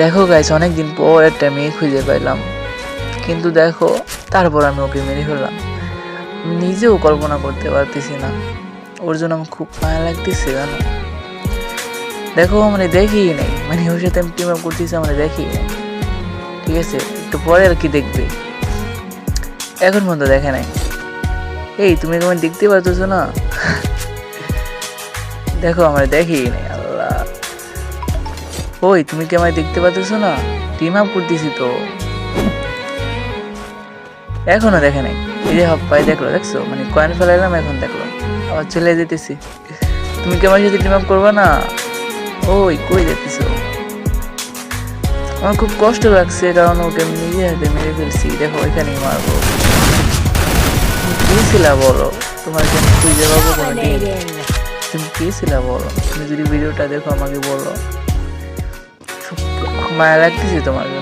দেখো গাইস অনেকদিন পর একটা মেয়ে খুঁজে পাইলাম। কিন্তু দেখো, তারপর আমি ওকে মেরে ফেললাম। নিজেও কল্পনা করতে পারতেছি না। ওর জন্য আমার খুব মায়া লাগতেছে, জানো? দেখো মানে দেখি নেই। মানে ওর সাথে আমি টিম করতেছি মানে দেখি ঠিক আছে, একটু পরে আর কি দেখবে? এখন পর্যন্ত দেখে নাই। এই, তুমি কেমন দেখতে পারতেছো না? দেখো, আমার দেখি নেই। ওই তুমি কি আমায় দেখতে পাচ্ছ না? টিম আপ করতেছি তো। এখনও দেখে নাই। এই যে হাফ পাই দেখল, দেখছ? মানে কয়েন ফেলাইলাম, এখন দেখল। আবার চলে যেতেছি। তুমি কি আমার সাথে টিম আপ করবে না? ওই, কই যেতেছো? আমার খুব কষ্ট লাগছে কারণ ওকে আমি নিজে হাতে মেরে ফেলছি। দেখো, এখানেই মারবো। কি ছিলা বলো? তোমার জন্য খুঁজে পাবো কোনো তুমি কি ছিলা বলো? তুমি যদি ভিডিওটা দেখো, আমাকে বলো। মায়া লাগতেছে জন্য।